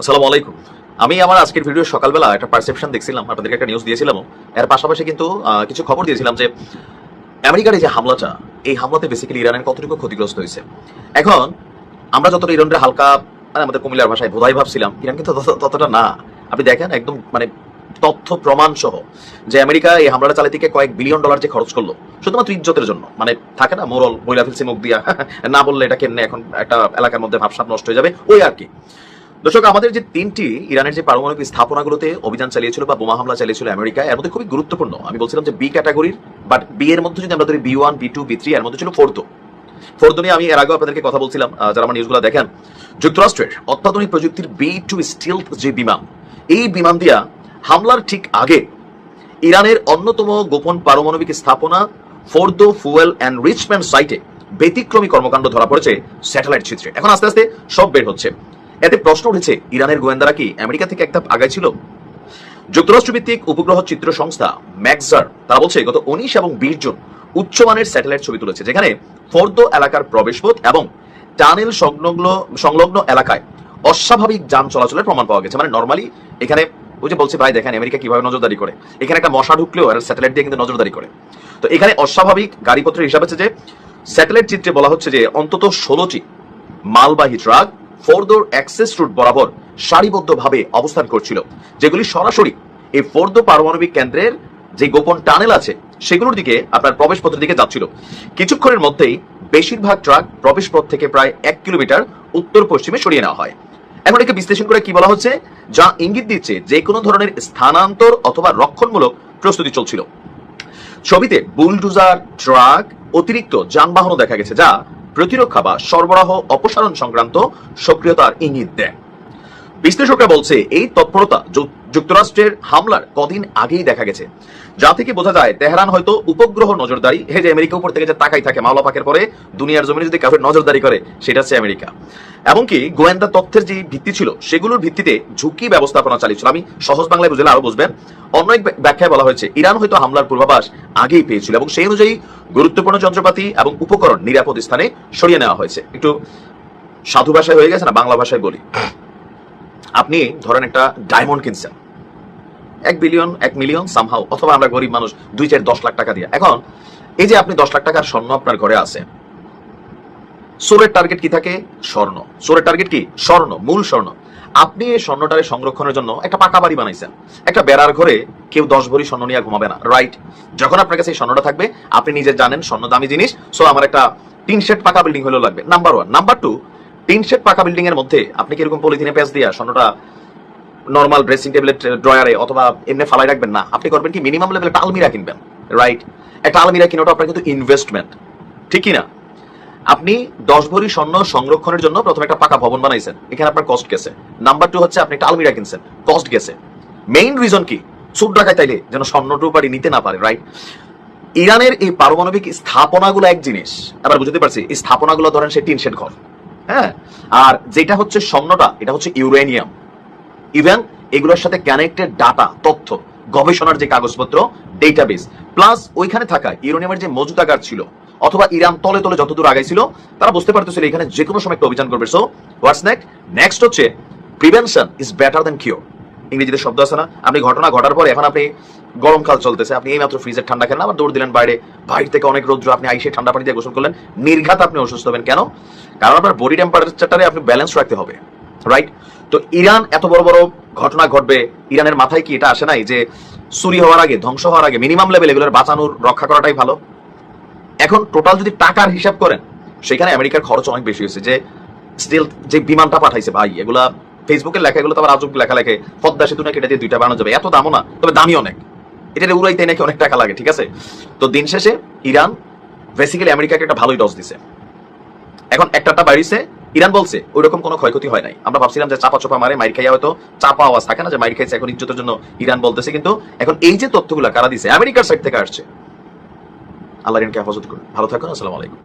আসসালামু আলাইকুম। আমি আমার আজকের ভিডিও সকালবেলা একটা পারসেপশন দেখছিলাম, আপনাদেরকে একটা নিউজ দিয়েছিলাম। এর পাশাপাশি কিন্তু কিছু খবর দিয়েছিলাম যে, আমেরিকার এই যে হামলাটা এই হামলাতে বেসিক্যালি ইরানের কতটুকু ক্ষতিগ্রস্ত হয়েছে? এখন, আমরা যতটা ইরানের হালকা মানে আমাদের কুমিল্লার ভাষায় বোধাই ভাবছিলাম, ইরান কিন্তু ততটা না। আপনি দেখেন একদম মানে তথ্য প্রমাণ সহ যে আমেরিকা এই হামলাটা চালাতে গিয়ে কয়েক বিলিয়ন ডলার যে খরচ করল, শুধুমাত্র ইজ্জতের জন্য। মানে থাকে না, মোরল বইলা ফেলছে মুখ দিয়া, না বললে এটা কেন এখন একটা এলাকার মধ্যে ভাবসাব নষ্ট হয়ে যাবে, ওই আর কি। দর্শক, আমাদের যে তিনটি ইরানের যে পারমাণবিক স্থাপনাগুলোতে অভিযান চালিয়েছিল বা বোমা হামলা চালিয়েছিল আমেরিকা এর মধ্যে খুবই গুরুত্বপূর্ণ। আমি বলছিলাম যে বি ক্যাটাগরির বাট বি এর মধ্যে যদি আমরা ধরি B one B two B three এর মধ্যে ছিল ফোর্থ ফোর্থ নিয়ে আমি এর আগেও আপনাদেরকে কথা বলছিলাম যারা আমার নিউজগুলো দেখেন। যুক্তরাষ্ট্রের অত্যাধুনিক প্রযুক্তির বি টু স্টিল যে বিমান, এই বিমান দিয়া হামলার ঠিক আগে ইরানের অন্যতম গোপন পারমাণবিক স্থাপনা ফোর্দো ফুয়েল অ্যান্ড রিচমেন্ট সাইটে ব্যতিক্রমী কর্মকাণ্ড ধরা পড়েছে স্যাটেলাইট চিত্রে এখন আস্তে আস্তে সব বের হচ্ছে। এতে প্রশ্ন উঠেছে, ইরানের গোয়েন্দারা কি আমেরিকা থেকে একটা আগায় ছিল? যুক্তরাষ্ট্রভিত্তিক উপগ্রহ চিত্র সংস্থা ম্যাক্সার তারা বলছে, গত উনিশ এবং বিশ জন উচ্চমানের স্যাটেলাইট ছবি তুলেছে, যেখানে ফোর্দো এলাকার প্রবেশপথ এবং টানেল সংলগ্ন সংলগ্ন এলাকায় অস্বাভাবিক যান চলাচলের প্রমাণ পাওয়া গেছে। মানে নর্মালি এখানে ওই যে বলছে, ভাই দেখেন, আমেরিকা কীভাবে নজরদারি করে। এখানে একটা মশা ঢুকলেও আর স্যাটেলাইট দিয়ে কিন্তু নজরদারি করে। তো এখানে অস্বাভাবিক গাড়িপত্রের হিসাব আছে যে, স্যাটেলাইট চিত্রে বলা হচ্ছে যে, অন্তত ষোলোটি মালবাহী ট্রাক ফোর্দোর অ্যাক্সেস রুট বরাবর সারিবদ্ধভাবে অবস্থান করছিল, যেগুলি সরাসরি এই ফোর্দো পারমাণবিক কেন্দ্রের যে গোপন টানেল আছে, সেগুলোর দিকে আপনার প্রবেশপথের দিকে যাচ্ছিল। কিছুক্ষণের মধ্যেই বেশিরভাগ ট্রাক প্রবেশপথ থেকে প্রায় এক কিলোমিটার উত্তর পশ্চিমে সরিয়ে নেওয়া হয়। এখন একে বিশ্লেষণ করে কি বলা হচ্ছে, যা ইঙ্গিত দিচ্ছে যে কোনো ধরনের স্থানান্তর অথবা রক্ষণমূলক প্রস্তুতি চলছিল। ছবিতে বুলডুজার, ট্রাক, অতিরিক্ত যানবাহনও দেখা গেছে, যা প্রতিরক্ষা বা সরবরাহ অপসারণ সংক্রান্ত সক্রিয়তার ইঙ্গিত দেয়। বিশ্লেষকরা বলছে এই তৎপরতা যুক্তরাষ্ট্রের হামলার কদিন আগেই দেখা গেছে। যা থেকে বোঝা যায়, তেহরান হয়তো উপগ্রহ নজরদারি হে যে আমেরিকা উপর থেকে যে তাকাই থাকে মাওলা পাকের পরে, দুনিয়ার জমিনে যদি কাউকে নজরদারি করে, সেটা হচ্ছে আমেরিকা। এমনকি গোয়েন্দা তথ্যের যে ভিত্তি ছিল, সেগুলোর ভিত্তিতে ঝুঁকি ব্যবস্থাপনা চালিয়েছিল আমি সহজ বাংলায় বুঝলে আরও বুঝবেন। অন্য এক ব্য- ব্যাখ্যায় বলা হয়েছে, ইরান হয়তো হামলার পূর্বাভাস আগেই পেয়েছিল এবং সেই অনুযায়ী গুরুত্বপূর্ণ যন্ত্রপাতি এবং উপকরণ নিরাপদ স্থানে সরিয়ে নেওয়া হয়েছে। একটু সাধু ভাষায় হয়ে গেছে না, বাংলা ভাষায় বলি। আপনি ধরেন একটা ডায়মন্ড কিনছেন। এক বিলিয়ন এক মিলিয়ন সামহাও অথবা আমরা গরিব মানুষ দুই চার দশ লাখ টাকা দিয়ে। এখন, এই যে আপনি দশ লাখ টাকার স্বর্ণ আপনার ঘরে আছে, সোরের টার্গেট কি থাকে? স্বর্ণ। সোরের টার্গেট কি? স্বর্ণ, মূল স্বর্ণ। আপনি এই স্বর্ণটারে সংরক্ষণের জন্য একটা পাকা বাড়ি বানাইছেন। একটা বেড়ার ঘরে কেউ দশ ভরি স্বর্ণ নিয়ে ঘুমাবে না রাইট যখন আপনার কাছে এই স্বর্ণটা থাকবে, আপনি নিজে জানেন স্বর্ণ দামি জিনিস সো আমার একটা তিন শেড পাকা বিল্ডিং হলেও লাগবে। নাম্বার ওয়ান নাম্বার টু তিন শেড পাকা বিল্ডিং এর মধ্যে আপনি কি এরকম পলিথিনে প্যাচ দিয়া স্বর্ণটা নর্মাল ড্রেসিং টেবিলের ড্রয়ারে অথবা এমনি ফালাই রাখবেন না। আপনি করবেন কি মিনিমাম লেভেলে একটা আলমিরা কিনবেন রাইট একটা আলমিরা কিনাটা আপনার কিন্তু ইনভেস্টমেন্ট ঠিক কি না আপনি দশ ভরি স্বর্ণ সংরক্ষণের জন্য প্রথমে একটা পাকা ভবন বানাইছেন, এখানে আপনার কস্ট গেছে। নাম্বার টু হচ্ছে আপনি একটা আলমিরা কিনছেন কস্ট গেছে। মেইন রিজন কি? সুদ ডাকায় তাইলে যেন স্বর্ণ টুপারি নিতে না পারে রাইট ইরানের এই পারমাণবিক স্থাপনাগুলো এক জিনিস আবার বুঝতে পারছি, এই স্থাপনাগুলো ধরেন সে টিন শেড ঘর হ্যাঁ? আর যেটা হচ্ছে স্বর্ণটা, এটা হচ্ছে ইউরেনিয়াম। ইভেন এগুলোর সাথে কানেক্টেড ডাটা তথ্য, গবেষণার যে কাগজপত্র ডেটাবেস প্লাস ওইখানে থাকা ইউরেনিয়ামের যে মজুদাগার ছিল, অথবা ইরান তলে তলে যতদূর আগাইছিল, তারা বুঝতে পারতেছিল এখানে যে কোনো সময় একটা অভিযান করবে। সো হোয়াটস নেক্সট নেক্সট হচ্ছে prevention is better than cure ইংরেজিতে শব্দ আছে না? আপনি ঘটনা ঘটার পর এখন আপনি গরমকাল চলতেছে, আপনি এই মাত্র ফ্রিজের ঠান্ডা খেলেন আবার দৌড় দিলেন বাইরে বাইরে থেকে অনেক রৌদ্র, আপনি আইসে ঠান্ডা পানি দিয়ে গোসল করলেন, নির্ঘাত আপনি অসুস্থ হবেন। কেন? কারণ আপনার বডি টেম্পারেচারটারে আপনি ব্যালেন্স রাখতে হবে রাইট তো ইরান, এত বড় বড় ঘটনা ঘটবে, ইরানের মাথায় কি এটা আসে নাই যে চুরি হওয়ার আগে, ধ্বংস হওয়ার আগে মিনিমাম লেভেল এগুলোর বাঁচানোর, রক্ষা করাটাই ভালো? এখন টোটাল যদি টাকার হিসাব করেন, সেখানে আমেরিকার খরচ অনেক বেশি হয়েছে যে স্টিল যে বিমানটা পাঠাইছে ভাই, এগুলা ফেসবুকের লেখা, এগুলো তো আবার আজব লেখা লেখে, পদ্মা সেতু নাকি এটা দিয়ে দুইটা বানানো যাবে, এত দামও না, তবে দামি অনেক। এটা উড়াইতে নাকি অনেক টাকা লাগে, ঠিক আছে? তো দিন শেষে ইরান বেসিক্যালি আমেরিকাকে একটা ভালোই ডস দিছে। এখন একটা বাড়িছে ইরান বলছে ওই রকম কোনো ক্ষয়ক্ষতি হয় নাই। আমরা ভাবছিলাম যে চাপা চোপা মারে, মাইর খাইয়া হয়তো চাপা আওয়াজ থাকে না যে মাইর খাইছে, এখন ইজ্জতের জন্য ইরান বলতেছে, কিন্তু এখন এই যে তথ্যগুলো কারা দিছে, আমেরিকার সাইড থেকে আসছে। আল্লাহ ইরানকে হেফাজত করুন। ভালো থাকুন, আসসালামু আলাইকুম।